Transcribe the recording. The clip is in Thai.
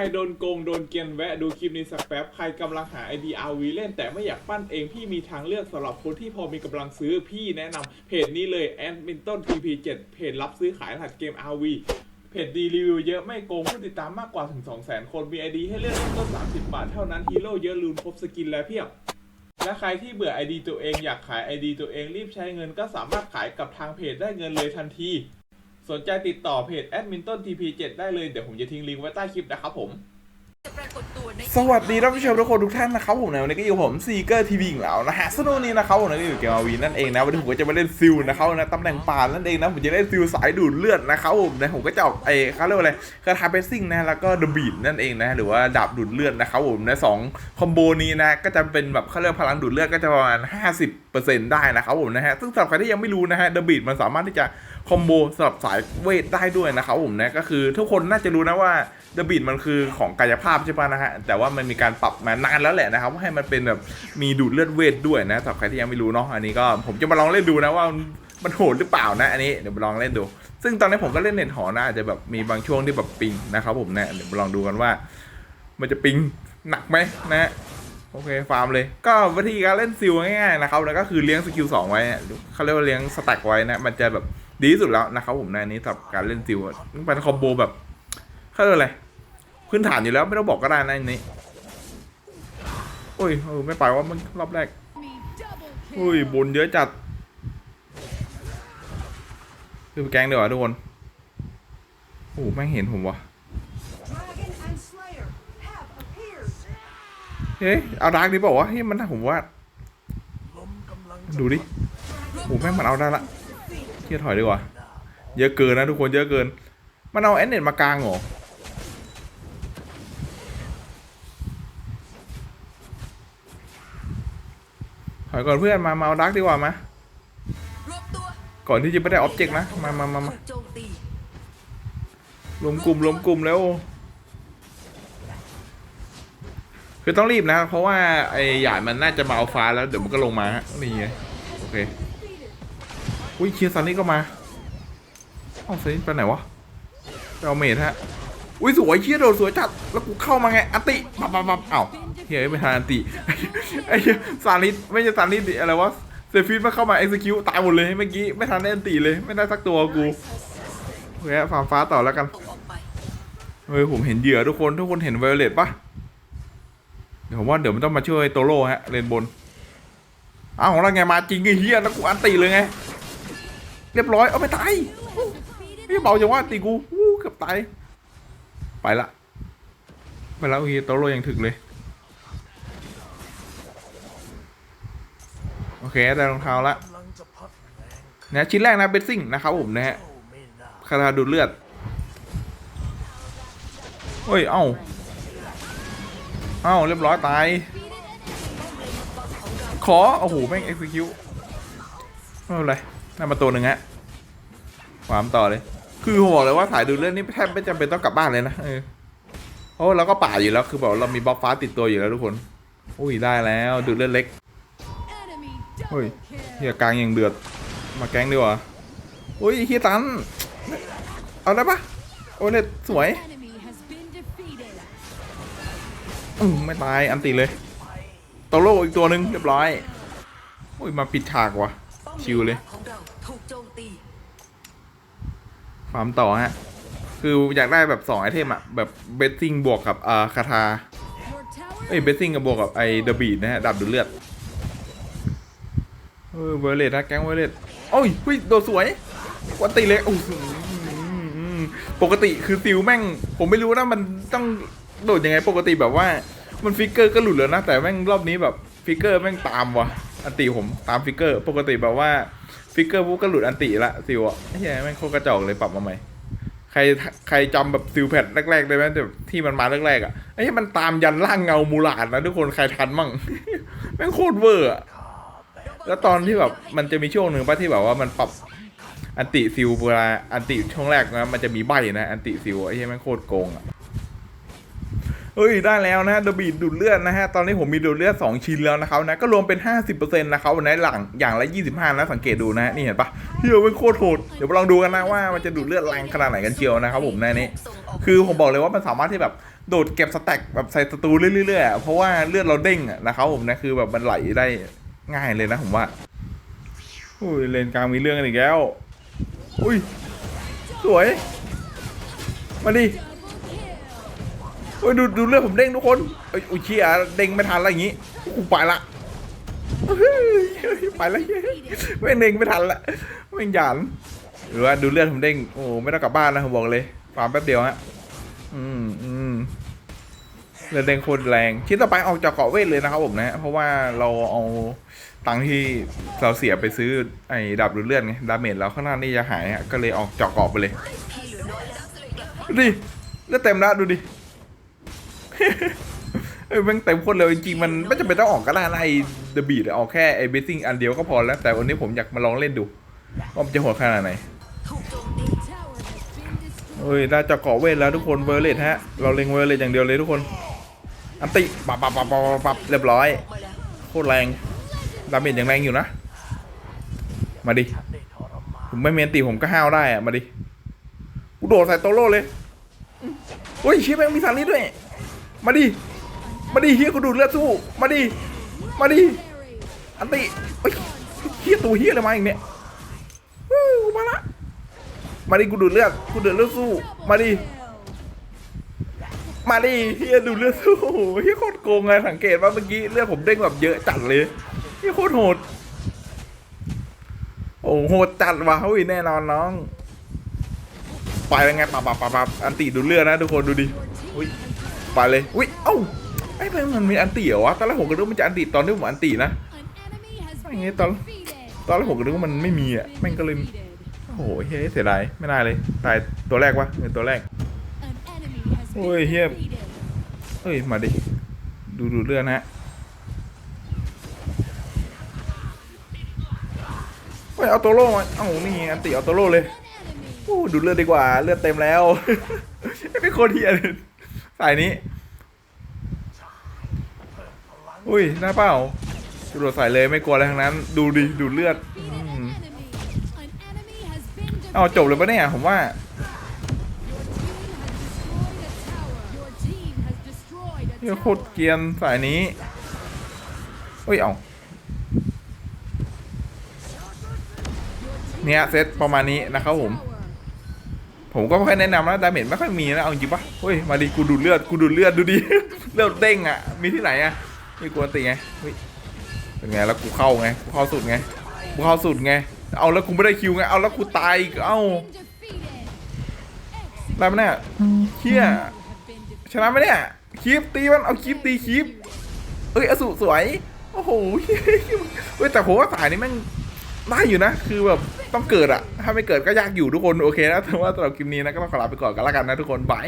รโดนโกงโดนเกียนแวะดูคลิปนี้สักแป๊บ ใครกำลังหา ID RV เล่นแต่ไม่อยากปั้นเองพี่มีทางเลือกสำหรับคนที่พอมีกำลังซื้อพี่แนะนำเพจนี้เลย a d m i n t o n TP7 เพจรับซื้อขายรหัสเกม RV เพจดีรีวิวเยอะไม่โกงผู้ติดตามมากกว่าถึง 200,000 คนมี ID ให้เลือกเริ่มต้น 30 บาทเท่านั้นฮีโร่เยอะลืมครบสกินและเพียบและใครที่เบื่อ ID ตัวเองอยากขาย ID ตัวเองรีบใช้เงินก็สามารถขายกับทางเพจได้เงินเลยทันที สนใจติดต่อเพจ a d m i n t o n TP7 ได้เลย เดี๋ยวผมจะทิ้งลิงก์ไว้ใต้คลิปนะครับผม สวัสดีท่านผู้ชมทุกคนทุกท่านนะครับผมในวันนี้ก็อยู่ผมซีเกอร์ทีวีของเรานะฮะสนุกนี้นะครับผมก็อยู่เกมวีนั่นเองนะวันนี้ผมก็จะมาเล่นซิลนะครับนะตำแหน่งป่านั่นเองนะผมจะเล่นซิลสายดูดเลือดนะครับผมนะผมก็จะออกไอ้เขาเรียกว่าอะไรคาทาเบสซิ่งนะแล้วก็เดอะบีดนั่นเองนะหรือว่าดาบดูดเลือดนะครับผมนะสองคอมโบนี้นะก็จะเป็นแบบเขาเรียกพลังดูดเลือดก็จะประมาณ 50%ได้นะครับผมนะฮะซึ่งสำหรับใครที่ยังไม่รู้นะฮะเดอะบีดมันสามารถที่จะคอมโบสำหรับสายเวทได้ด้วยนะครับผมนะก็คือทุกคนน่าจะรู้นะว่าเดอะบีดมันคือของกายภาพใช่ป่ะนะฮะแต่ว่ามันมีการปรับมานานแล้วแหละนะครับว่าให้มันเป็นแบบมีดูดเลือดเวทด้วยนะสำหรับใครที่ยังไม่รู้เนาะอันนี้ก็ผมจะมาลองเล่นดูนะว่ามันโหดหรือเปล่านะอันนี้เดี๋ยวมาลองเล่นดู ซึ่งตอนนี้ผมก็เล่นเน็ตหอนะอาจจะแบบมีบางช่วงที่แบบปิงนะครับผมนะเดี๋ยวมาลองดูกันว่า มันจะปิงหนักไหมนะโอเคฟาร์มเลยก็วิธีการเล่นซิลง่ายๆนะครับแล้วก็คือเลี้ยงสกิลสองไว้เขาเรียกว่าเลี้ยงสแต็กไว้นะมันจะแบบ ดีที่สุดแล้วนะครับผมในนี้สำหรับการเล่นซิลมันเป็นคอมโบแบบเขาเรียกอะไรพื้นฐานอยู่แล้วไม่ต้องบอกก็ได้นะอันนี้ โอ้ยเออไม่ไปว่ามันรอบแรกโอ้ยบนเยอะจัดคือแกงเดี๋ยวทุกคนโอ้แม่งเห็นผมวะเฮ้ยเอาดาร์กดีเปล่าเฮ้ยมันผมว่า ดูดิโอ้แม่งมันเอาได้ละ ที่ยถอยดีกว่า เยอะเกินนะทุกคนเยอะเกิน มันเอาแอนเน็ตมากลางเหรอถอยก่อนเพื่อนมามาเอาดาร์กดีกว่ามาก่อนที่จะไม่ได้ออบเจกต์นะ มามามามาถูกโจมตีรวมกลุ่มรวมกลุ่มแล้ว คือต้องรีบนะ เพราะว่าไอ้หยาดมันน่าจะมาเอาฟ้าแล้วเดี๋ยวมันก็ลงมาฮะนี่ไงโอเค อุ้ยเคียร์ซันนี่ก็มาเอาซันนี่ไปไหนวะไปเอาเมทฮะอุ้ยสวยเคียร์โดดสวยจัดแล้วกูเข้ามาไงอันติปั๊บปั๊บปั๊บเอ้าเฮียไม่ทันอันติไอ้เหี้ยซานิสไม่ใช่ซานิสดิอะไรวะเซฟิสมาเข้ามา execute ตายหมดเลยเมื่อกี้ไม่ทันได้อันติเลยไม่ได้สักตัวกูโอเคฟาร์มฟ้าต่อแล้วกันเฮ้ยผมเห็นเหยื่อทุกคนทุกคนเห็นไวโอเลตปะเดี๋ยวผมว่าเดี๋ยวมันต้องมาช่วยโตโร่ฮะเลนบนอ้าวของเราไงมาจริงไอ้เฮียแล้วกูอันตีเลยไง เรียบร้อย เอาไปตายนี่เบาจังว่าตีกูเกือบตาย ไปละ ไปแล้วอีโตโรยังถึกเลย โอเค ได้รองเท้าละนะชิ้นแรกนะเบสซิ่งนะครับผมนะฮะคาถาดูดเลือดเฮ้ย เอ้า เอ้า เรียบร้อย ตาย ขอ โอ้โห แม่ง execute ไม่เป็นไร น่ามาตัวหนึ่งฮะความต่อเลย คือผมบอกเลยว่าถ่ายดูเรื่องนี้แทบไม่จำเป็นต้องกลับบ้านเลยนะเออเพราะเราก็ป่าอยู่แล้วคือแบบเรามีบล็อกฟ้าติดตัวอยู่แล้วทุกคน อุ้ยได้แล้วดูเลือดเล็กเฮ้ยเฮียกลางยังเดือดมาแก๊งดีกว่าอุ้ยเฮียตัน เอาได้ปะโอ้ยเน็ตสวย Enemy has been defeated. อืมไม่ตายอันติเลยโตโร่อีกตัวหนึ่งเรียบร้อยโอ้ยมาปิดฉากว่ะป้อม ชิวเลยของเราถูกโจมตีฟาร์มต่อฮะ คืออยากได้แบบ2ไอเทมอะแบบเบสซิ่งบวกกับอ่าคาทา Your tower เอ้ยเบสซิ่งกับบวกกับไอ้เดอะบีดนะฮะดับดูดเลือดเออเวอร์เลตนะแก๊งเวอร์เลตโอ้ยหุ้ยโดดสวยกวันตีเลยโอ้โหอืมปกติคือซิลแม่ง ผมไม่รู้นะมันต้องโดดยังไงปกติแบบว่า มันฟิกเกอร์ก็หลุดแล้วนะ แต่แม่งรอบนี้แบบฟิกเกอร์แม่งตามว่ะ อันติผมตามฟิกเกอร์ ปกติแบบว่าฟิกเกอร์ปุ๊บก็หลุดอันติละซิลอะเหี้ยแม่งโคตรกระจอกเลยปรับมาใหม่ใครใครจำแบบซิลแพดแรกๆได้ไหมแบบที่มันมาแรกๆอะไอ้ที่มันตามยันร่างเงามูลาดนะทุกคนใครทันมั่งแม่งโคตรเวอร์อะแล้วตอนที่แบบมันจะมีช่วงหนึ่งป่ะที่แบบว่ามันปรับอันติซิลเวลาอันติช่วงแรกนะมันจะมีใบนะอันติซิลไอ้ที่แม่งโคตรโกงอะ เฮ้ยได้แล้วนะเดบีดดูดเลือดนะฮะตอนนี้ผมมีดูดเลือด2ชิ้นแล้วนะครับนะก็รวมเป็น 50%นะครับในหลังอย่างละ 25นะสังเกตดูนะฮะนี่เห็นปะเฮียเป็นโคตรโหดเดี๋ยวมาลองดูกันนะว่ามันจะดูดเลือดแรงขนาดไหนกันเชียวนะครับผมในนี้ คือผมบอกเลยว่ามันสามารถที่แบบโดดเก็บสแต็กแบบใส่ศัตรูเรื่อยๆอะเพราะว่าเลือดเราเด้งนะครับผมนะคือแบบมันไหลได้ง่ายเลยนะผมว่าอุ้ยเลนกลางมีเรื่องกันอีกแล้ว อุ้ยสวย มาดิ โอ้ยดูดูเลือดผมเด้งทุกคนเอ้ยอุ้ยเชี่ยเด้งไม่ทันอะไรอย่างงี้กูไปละไปละไม่เด้งไม่ทันละไม่หยานหรือว่าดูเลือดผมเด้งโอ้ไม่ต้องกลับบ้านนะผมบอกเลยฟาร์มแป๊บเดียวฮะอืมอืมเลือดเด้งโคตรแรงชิ้นต่อไปออกจากเกาะเวทเลยนะครับผมนะเพราะว่าเราเอาตังค์ที่เราเสียไปซื้อไอ้ดับดูดเลือดไงดาเมจแล้วข้างหน้านี่จะหายฮะก็เลยออกจากเกาะไปเลยดูดิเลือดเต็มแล้วดูดิ เอ้ยแม่งเต็มคนเลยจริงๆมันไม่จำเป็นต้องออกก็ได้นะไอ้เดอะบีดออกแค่ไอ้เบสซิ่งอันเดียวก็พอแล้ว แต่วันนี้ผมอยากมาลองเล่นดูว่ามันจะโหดขนาดไหนโจมตีเฮ้ยได้จากเกาะเวทแล้วทุกคนเวอร์เลตฮะ เราเล็งเวอร์เลตอย่างเดียวเลยทุกคน อันติปับปับปับปับปับเรียบร้อย โคตรแรงดาเมจยังแรงอยู่นะ มาดิ ผมไม่เมนตีผมก็ห้าวได้อะมาดิ กูโดดใส่โตโร่เลยอืมโอ้ยชี่ยแม่งมีสันนี้ด้วย มาดิ มาดิเฮียกูดูดเลือดสู้ มาดิ มาดิ อันติเฮ้ยเฮียตัวเฮียอะไรมาอีกเนี่ยวู้มาละ มาดิกูดูดเลือด กูดูดเลือดสู้ มาดิ มาดิเฮียดูดเลือดสู้เฮียโคตรโกงเลยสังเกตว่าเมื่อกี้เลือดผมเด้งแบบเยอะจัดเลยเฮียโคตรโหด โอ้โหดจัดว่ะเฮ้ยแน่นอนน้อง ไปเป็นไงปับปับปับปับอันติดูดเลือดนะทุกคนดูดิอุ้ย ไปเลยอุ้ยเอ้าไอ้เพื่อนมันมีอันติเหรอวะตอนแรกผมก็นึกว่ามันจะอันติตอนที่ผมอันตินะอย่างงี้ตอนตอนแรกผมก็นึกว่ามันไม่มีอะแม่งก็เลยโอ้โหเฮ้ยเสียดายไม่น่าเลยตายตัวแรกวะเป็นตัวแรกโอ้ยเหี้ยเฮ้ยมาดิดูดูดเลือดนะฮะเฮ้ยเอาโตโร่มาเอ้านี่อันติเอาโตโร่เลยโอ้ดูดเลือดดีกว่าเลือดเต็มแล้วเป็นคนเฮียเลย สายนี้ อุ้ยหน้าเป้าดูดใส่เลยไม่กลัวอะไรทั้งนั้น ดูดิดูเลือดเอาจบเลยปะเนี่ยผมว่าเฮียโคตรเกียนสายนี้เฮ้ย เอาเนี่ยเซตประมาณนี้นะครับผม ผมก็ไม่ค่อยแนะนำนะดาเมจไม่ค่อยมีนะเอาจริงปะเฮ้ยมาดิกูดูดเลือดกูดูดเลือดดูดิเลือดเด้งอะมีที่ไหนอะนี่กูอันติไงเฮ้ยเป็นไงแล้วกูเข้าไงกูเข้าสุดไงกูเข้าสุดไงเอาแล้วกูไม่ได้คิวไงเอาแล้วกูตายอีกเอ้าได้ไหมเนี่ยเฮียชนะไหมเนี่ยคลิปตีมันเอาคลิปตีคลิปเอ้ยอสุสวยโอ้โหเฮ้ยแต่ผมว่าสายนี้แม่ง ได้อยู่นะ คือแบบต้องเกิดอะถ้าไม่เกิดก็ยากอยู่ทุกคนโอเคนะแต่ว่าสำหรับคลิปนี้นะก็ต้องขอลาไปก่อนกันละกันนะทุกคนบาย